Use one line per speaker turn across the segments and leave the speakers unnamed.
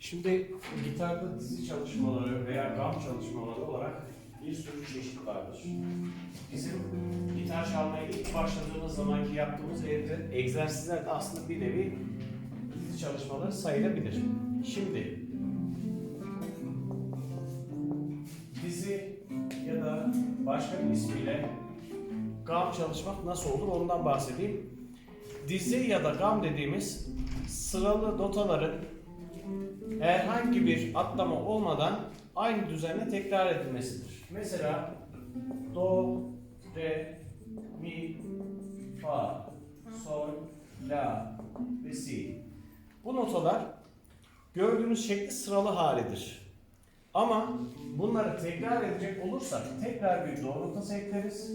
Şimdi gitarda dizi çalışmaları veya gam çalışmaları olarak bir sürü çeşit vardır. Bizim gitar çalmaya ilk başladığımız zamanki yaptığımız evde egzersizler de aslında bir nevi dizi çalışmaları sayılabilir. Şimdi dizi ya da başka bir ismiyle gam çalışmak nasıl olur ondan bahsedeyim. Dizi ya da gam dediğimiz sıralı notaların herhangi bir atlama olmadan aynı düzenle tekrar edilmesidir. Mesela do, re, mi, fa, sol, la ve si. Bu notalar gördüğünüz şekli sıralı halidir. Ama bunları tekrar edecek olursak tekrar bir do notası ekleriz.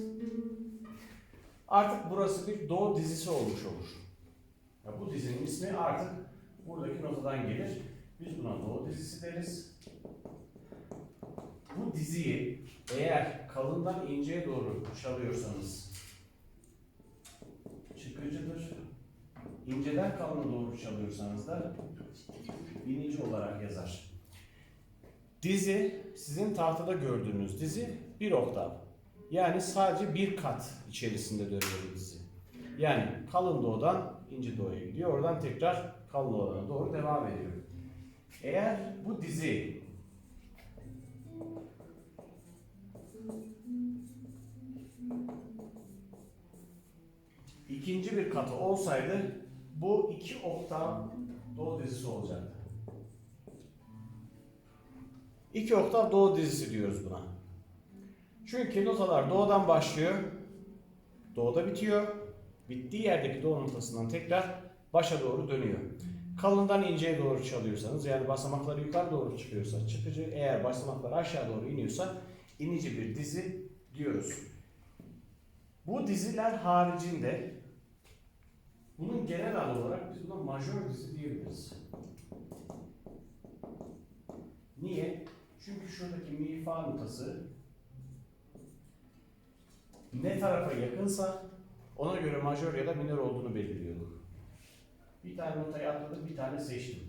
Artık burası bir do dizisi olmuş olur. Ya bu dizinin ismi artık buradaki notadan gelir. Biz buna do dizisi deriz. Bu diziyi eğer kalından inceye doğru çalıyorsanız çıkıcıdır. İnceden kalına doğru çalıyorsanız da binici olarak yazar. Dizi, sizin tahtada gördüğünüz dizi bir oktav. Yani sadece bir kat içerisinde dönüyor dizi. Yani kalın doğudan ince doğuya gidiyor. Oradan tekrar kalın doğudan doğru devam ediyor. Eğer bu dizi ikinci bir katı olsaydı bu iki oktav do dizisi olacaktı. İki oktav do dizisi diyoruz buna. Çünkü notalar do'dan başlıyor, do'da bitiyor. Bittiği yerdeki do notasından tekrar başa doğru dönüyor. Kalından inceye doğru çalıyorsanız yani basamakları yukarı doğru çıkıyorsa çıkıcı, eğer basamaklar aşağı doğru iniyorsa inici bir dizi diyoruz. Bu diziler haricinde bunun genel adı olarak biz buna majör dizi diyebiliriz. Niye? Çünkü şuradaki mi fa notası ne tarafa yakınsa ona göre majör ya da minör olduğunu belirliyorduk. Bir tane notayı atladım, bir tane seçtim.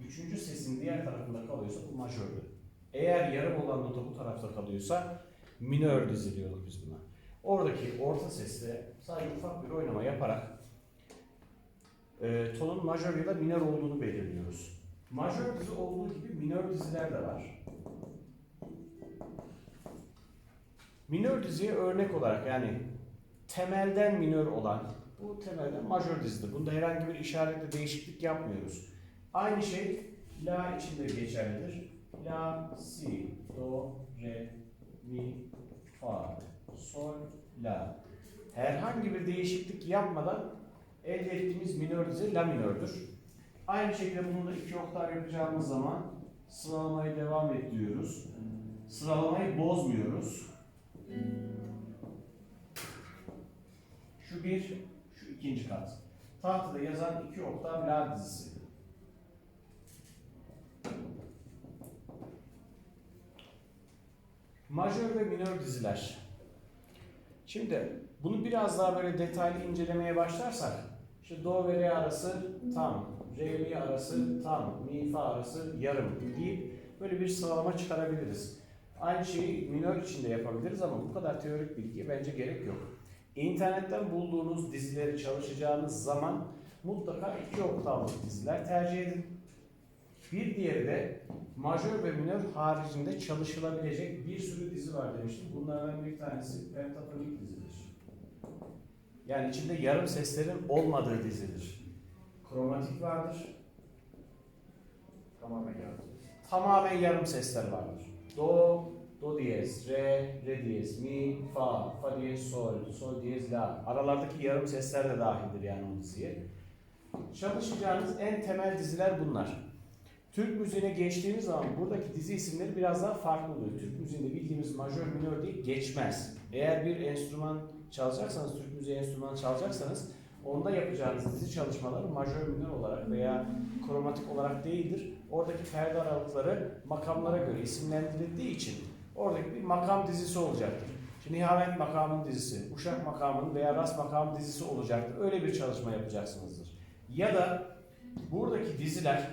Üçüncü sesin diğer tarafında kalıyorsa bu majördü. Eğer yarım olan nota bu tarafta kalıyorsa minör diziliyorduk biz buna. Oradaki orta sesle sadece ufak bir oynama yaparak e, tonun majör ya da minör olduğunu belirliyoruz. Majör dizi olduğu gibi minör diziler de var. Minör diziye örnek olarak yani temelden minör olan bu temelden majör dizidir. Bunda herhangi bir işaretle değişiklik yapmıyoruz. Aynı şey la için de geçerlidir. La, si, do, re, mi, fa, sol, la. Herhangi bir değişiklik yapmadan elde ettiğimiz minör dizi la minördür. Aynı şekilde bunu da iki oktav yapacağımız zaman sıralamayı devam ettiriyoruz. Sıralamayı bozmuyoruz. Şu bir, ikinci kat. Tahtada yazan iki oktav la dizisi. Majör ve minör diziler. Şimdi bunu biraz daha böyle detaylı incelemeye başlarsak, işte do ve re arası tam, re mi arası tam, mi fa arası yarım deyip böyle bir sıralama çıkarabiliriz. Aynı şeyi minör için yapabiliriz ama bu kadar teorik bilgiye bence gerek yok. İnternetten bulduğunuz dizileri çalışacağınız zaman mutlaka iki oktavlık diziler tercih edin. Bir diğeri de majör ve minör haricinde çalışılabilecek bir sürü dizi var demiştim. Bunlardan bir tanesi pentatonik dizidir. Yani içinde yarım seslerin olmadığı dizidir. Kromatik vardır.
Tamamen yardım.
Tamamen yarım sesler vardır. Do, do diyez, re, re diyez, mi, fa, fa diyez, sol, sol diyez, la. Aralardaki yarım sesler de dahildir yani o diziye. Çalışacağınız en temel diziler bunlar. Türk müziğine geçtiğimiz zaman buradaki dizi isimleri biraz daha farklı oluyor. Türk müziğinde bildiğimiz majör minör değil geçmez. Eğer bir enstrüman çalacaksanız, Türk müziği enstrümanı çalacaksanız onda yapacağınız dizi çalışmaları majör minör olarak veya kromatik olarak değildir. Oradaki perde aralıkları makamlara göre isimlendirildiği için oradaki bir makam dizisi olacaktır. Şimdi Nihavent makamın dizisi, Uşak makamının veya Ras makamın dizisi olacaktır. Öyle bir çalışma yapacaksınızdır. Ya da buradaki diziler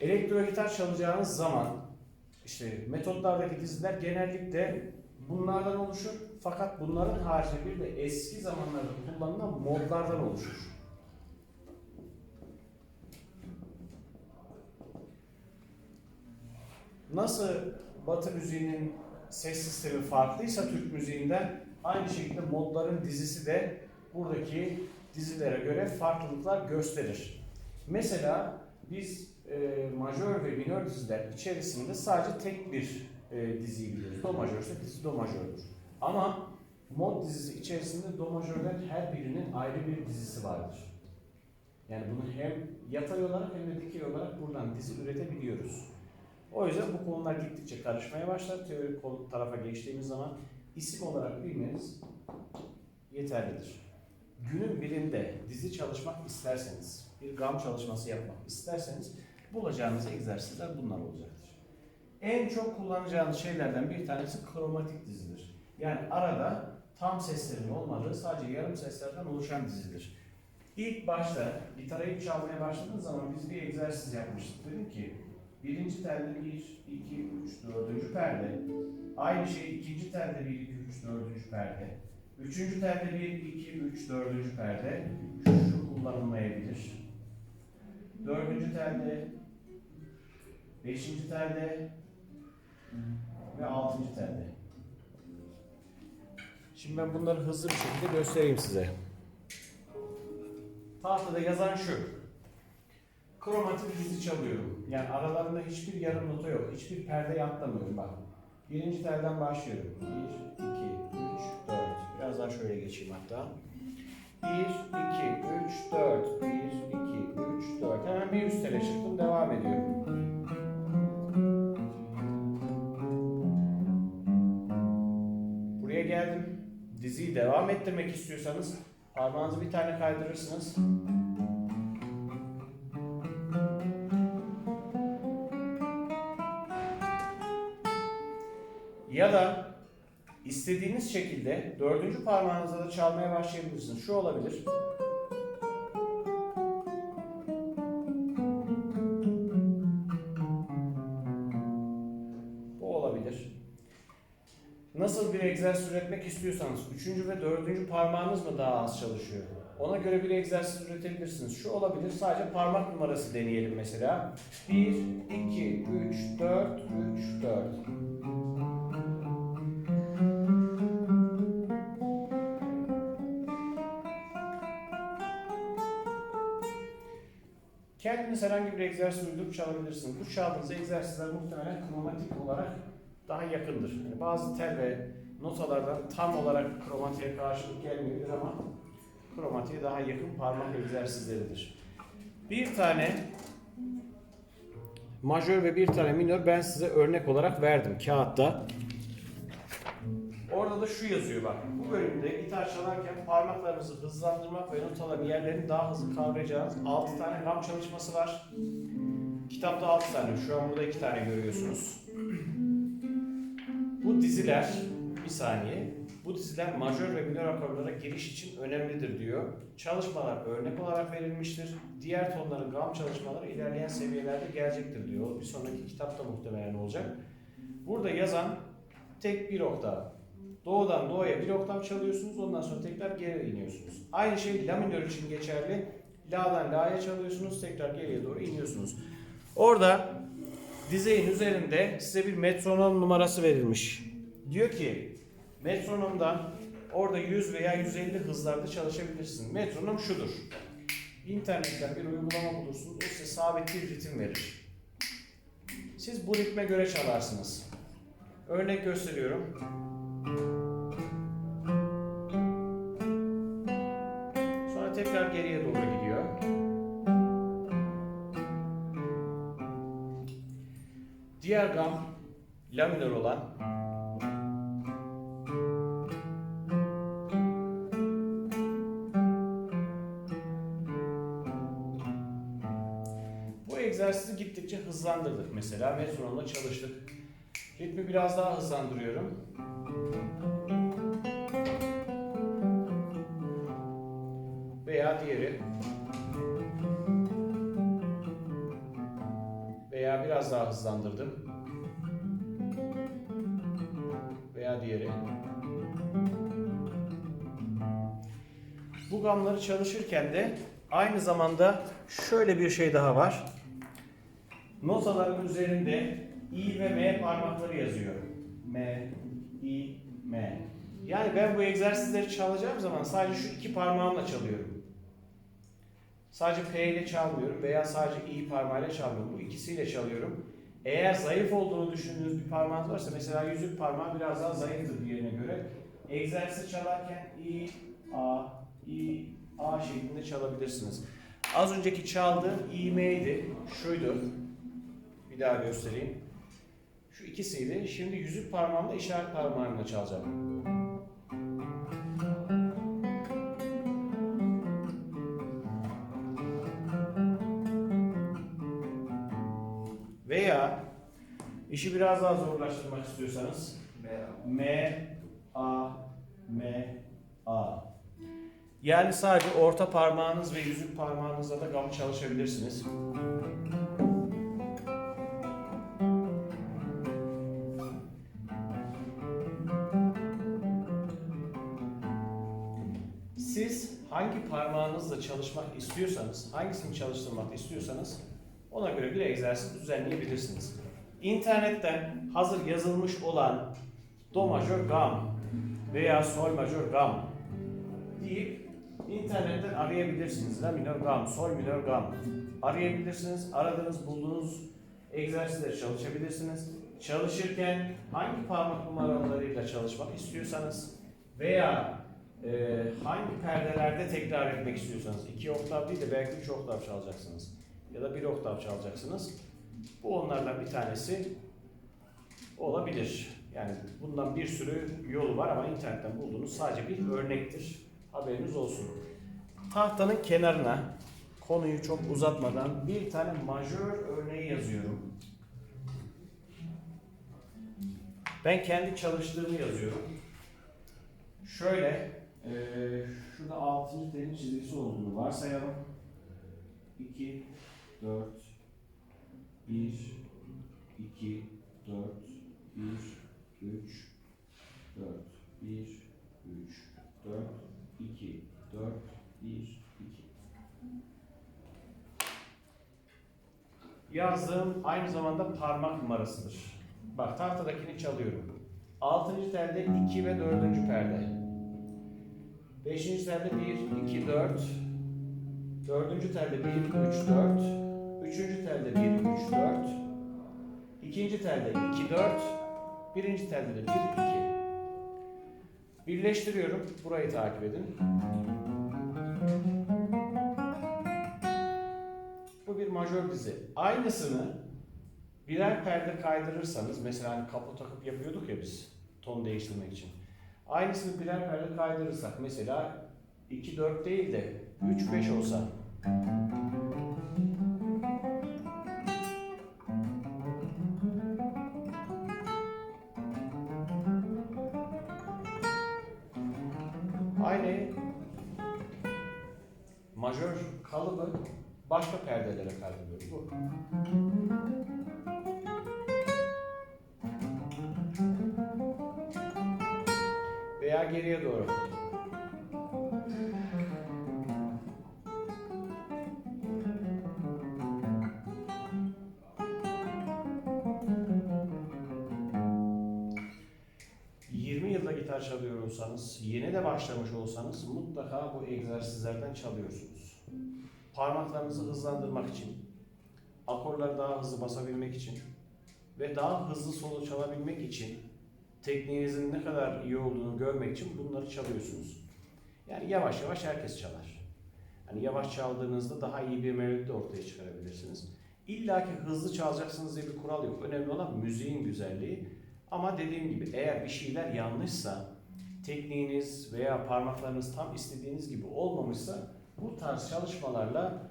elektro gitar çalacağınız zaman işte metotlardaki diziler genellikle bunlardan oluşur. Fakat bunların haricinde bir de eski zamanlarda kullanılan modlardan oluşur. Nasıl Batı müziğinin ses sistemi farklıysa Türk müziğinden aynı şekilde modların dizisi de buradaki dizilere göre farklılıklar gösterir. Mesela biz e, majör ve minör diziler içerisinde sadece tek bir e, diziyi biliyoruz. Do majörse dizi do majördür. Ama mod dizisi içerisinde do majörlerin her birinin ayrı bir dizisi vardır. Yani bunu hem yatay olarak hem de dikey olarak buradan dizi üretebiliyoruz. O yüzden bu konular gittikçe karışmaya başlar. Teorik tarafa geçtiğimiz zaman isim olarak bilmeniz yeterlidir. Günün birinde dizi çalışmak isterseniz, bir gam çalışması yapmak isterseniz bulacağınız egzersizler bunlar olacaktır. En çok kullanacağınız şeylerden bir tanesi kromatik dizidir. Yani arada tam seslerin olmadığı sadece yarım seslerden oluşan dizidir. İlk başta gitara çalmaya başladığınız zaman biz bir egzersiz yapmıştık. Dedim ki birinci telde 1, 2, 3, 4. perde. Aynı şey ikinci telde 1, 2, 3, 4. perde. Üçüncü telde 1, 2, 3, 4. perde. Şu kullanılmayabilir. Dördüncü telde, beşinci telde ve altıncı telde. Şimdi ben bunları hızlı bir şekilde göstereyim size. Tahtada yazan şu. Kromatik dizi çalıyorum. Yani aralarında hiçbir yarım nota yok. Hiçbir perde atlamıyorum bak. Birinci telden başlıyorum. 1, 2, 3, 4. Biraz daha şöyle geçeyim hatta. 1, 2, 3, 4. 1, 2, 3, 4. Hemen bir üst tele çıktım. Devam ediyorum. Buraya geldim. Diziyi devam ettirmek istiyorsanız parmağınızı bir tane kaydırırsınız. Ya da istediğiniz şekilde dördüncü parmağınızla da çalmaya başlayabilirsiniz. Şu olabilir. Bu olabilir. Nasıl bir egzersiz üretmek istiyorsanız üçüncü ve dördüncü parmağınız mı daha az çalışıyor? Ona göre bir egzersiz üretebilirsiniz. Şu olabilir. Sadece parmak numarası deneyelim mesela. 1, 2, 3, Kendiniz herhangi bir egzersiz uydurup çalabilirsiniz. Bu çaldığınız egzersizler muhtemelen kromatik olarak daha yakındır. Yani bazı tel ve notalardan tam olarak kromatiğe karşılık gelmiyordur ama kromatiğe daha yakın parmak egzersizleridir. Bir tane majör ve bir tane minör ben size örnek olarak verdim kağıtta. Orada da şu yazıyor bak. Bu bölümde gitar çalarken parmaklarınızı hızlandırmak ve notaların yerlerini daha hızlı kavrayacağınız 6 tane gam çalışması var. Kitapta 6 tane. Şu an burada 2 tane görüyorsunuz. Bu diziler bir saniye. Bu diziler majör ve minör akorlara giriş için önemlidir diyor. Çalışmalar örnek olarak verilmiştir. Diğer tonların gam çalışmaları ilerleyen seviyelerde gelecektir diyor. Bir sonraki kitapta muhtemelen olacak. Burada yazan tek bir oktav. Doğudan doğuya bir oktav çalıyorsunuz. Ondan sonra tekrar geri iniyorsunuz. Aynı şey la minör için geçerli. La'dan la'ya çalıyorsunuz. Tekrar geriye doğru iniyorsunuz. Orada dizeyin üzerinde size bir metronom numarası verilmiş. Diyor ki metronomdan orada 100 veya 150 hızlarda çalışabilirsin. Metronom şudur. İnternetten bir uygulama bulursunuz. O size sabit bir ritim verir. Siz bu ritme göre çalarsınız. Örnek gösteriyorum. Sonra tekrar geriye doğru gidiyor. Diğer gam la minör olan Bu egzersizi gittikçe hızlandırdık mesela. Metronomla çalıştık. Ritmi biraz daha hızlandırıyorum. Veya diğeri. biraz daha hızlandırdım. Veya diğeri. Bu gamları çalışırken de aynı zamanda şöyle bir şey daha var. Notaların üzerinde I ve M parmakları yazıyor. M, I, M. Yani ben bu egzersizleri çalacağım zaman sadece şu iki parmağımla çalıyorum. Sadece P ile çalmıyorum veya sadece I parmağıyla çalmıyorum. Bu ikisiyle çalıyorum. Eğer zayıf olduğunu düşündüğünüz bir parmağınız varsa mesela yüzük parmağı biraz daha zayıftır diğerine göre. Egzersiz çalarken I, A, I, A şeklinde çalabilirsiniz. Az önceki çaldığım I, M'ydi. Şuydu. Bir daha göstereyim. Şu ikisiydi. Şimdi yüzük parmağımla işaret parmağımla çalacağım. Veya işi biraz daha zorlaştırmak istiyorsanız M, A, M, A. Yani sadece orta parmağınız ve yüzük parmağınızla da gam çalışabilirsiniz. Hangi parmağınızla çalışmak istiyorsanız, hangisini çalıştırmak istiyorsanız ona göre bir egzersiz düzenleyebilirsiniz. İnternetten hazır yazılmış olan Do majör gam veya Sol majör gam deyip internetten arayabilirsiniz. La minör gam, Sol minör gam arayabilirsiniz. Aradığınız, bulduğunuz egzersizleri çalışabilirsiniz. Çalışırken hangi parmak numaralarıyla çalışmak istiyorsanız veya e, hangi perdelerde tekrar etmek istiyorsanız iki oktav değil de belki üç oktav çalacaksınız ya da bir oktav çalacaksınız. Bu onlardan bir tanesi olabilir. Yani bundan bir sürü yolu var ama internetten bulduğunuz sadece bir örnektir. Haberiniz olsun. Tahtanın kenarına konuyu çok uzatmadan bir tane majör örneği yazıyorum. Ben kendi çalıştığımı yazıyorum. Şöyle, eee şurada 6. telin çizgisi olduğunu varsayalım. 2, 4, 1, 2, 4, 1, 3, 4, 1, 3, 4, 2, 4, 1, 2. Yazdığım aynı zamanda parmak numarasıdır. Bak tahtadakini çalıyorum. 6. telde 2 ve 4. perde. 5. telde 1, 2, 4. 4. telde 1, 3, 4. 3. telde 1, 3, 4. 2. telde 2, 4. 1. telde de 1, 2. Birleştiriyorum. Burayı takip edin. Bu bir majör dizi. Aynısını birer perde kaydırırsanız, mesela hani kapı takıp yapıyorduk ya biz ton değiştirmek için. Aynısını birer perde kaydırırsak, mesela 2-4 değil de 3-5 olsa. Aynı majör kalıbı başka perdelere kaydırıyoruz. Bu. Gitar çalıyor olsanız, yeni de başlamış olsanız mutlaka bu egzersizlerden çalıyorsunuz. Parmaklarınızı hızlandırmak için, akorları daha hızlı basabilmek için ve daha hızlı solo çalabilmek için tekniğinizin ne kadar iyi olduğunu görmek için bunları çalıyorsunuz. Yani yavaş yavaş herkes çalar. Hani yavaş çaldığınızda daha iyi bir melodi de ortaya çıkarabilirsiniz. İlla ki hızlı çalacaksınız diye bir kural yok. Önemli olan müziğin güzelliği. Ama dediğim gibi eğer bir şeyler yanlışsa, tekniğiniz veya parmaklarınız tam istediğiniz gibi olmamışsa bu tarz çalışmalarla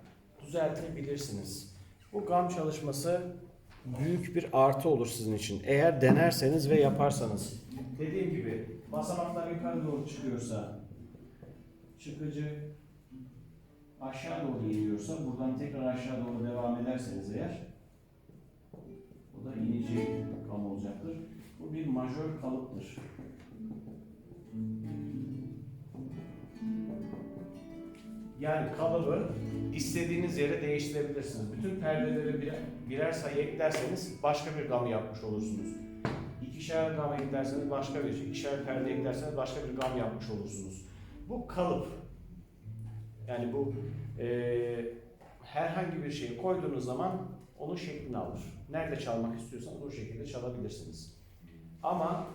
düzeltebilirsiniz. Bu gam çalışması büyük bir artı olur sizin için. Eğer denerseniz ve yaparsanız. Dediğim gibi basamaklar yukarı doğru çıkıyorsa, çıkıcı aşağı doğru iniyorsa, buradan tekrar aşağı doğru devam ederseniz eğer birinci gam olacaktır. Bu bir majör kalıptır. Yani kalıbı istediğiniz yere değiştirebilirsiniz. Bütün perdeleri birer, birer sayı eklerseniz başka bir gam yapmış olursunuz. İkişer gam eklerseniz başka bir, ikişer perde eklerseniz başka bir gam yapmış olursunuz. Bu kalıp. Yani bu eee, herhangi bir şeyi koyduğunuz zaman onun şeklini alır. Nerede çalmak istiyorsanız o şekilde çalabilirsiniz. Ama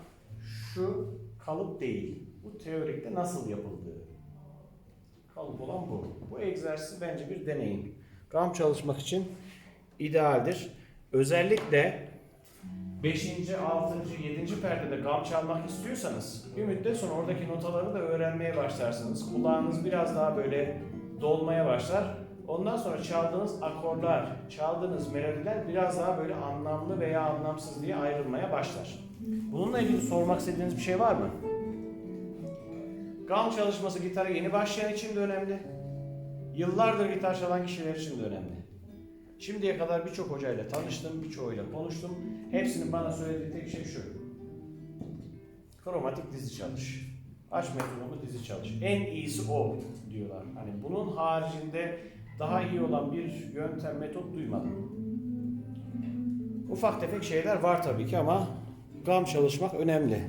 şu kalıp değil. Bu teorikte nasıl yapıldığı. Kalıp olan bu. Bu egzersiz bence bir deneyim. Gam çalışmak için idealdir. Özellikle 5. 6. 7. perdede gam çalmak istiyorsanız bir müddet sonra oradaki notaları da öğrenmeye başlarsınız. Kulağınız biraz daha böyle dolmaya başlar. Ondan sonra çaldığınız akorlar, çaldığınız melodiler biraz daha böyle anlamlı veya anlamsız diye ayrılmaya başlar. Bununla ilgili sormak istediğiniz bir şey var mı? Gam çalışması gitara yeni başlayan için de önemli. Yıllardır gitar çalan kişiler için de önemli. Şimdiye kadar birçok hocayla tanıştım, birçoğuyla konuştum. Hepsinin bana söylediği tek şey şu. Kromatik dizi çalış. Aç metronomu dizi çalış. En iyisi o diyorlar. Hani bunun haricinde daha iyi olan bir yöntem, metot duymadım. Ufak tefek şeyler var tabii ki ama gam çalışmak önemli.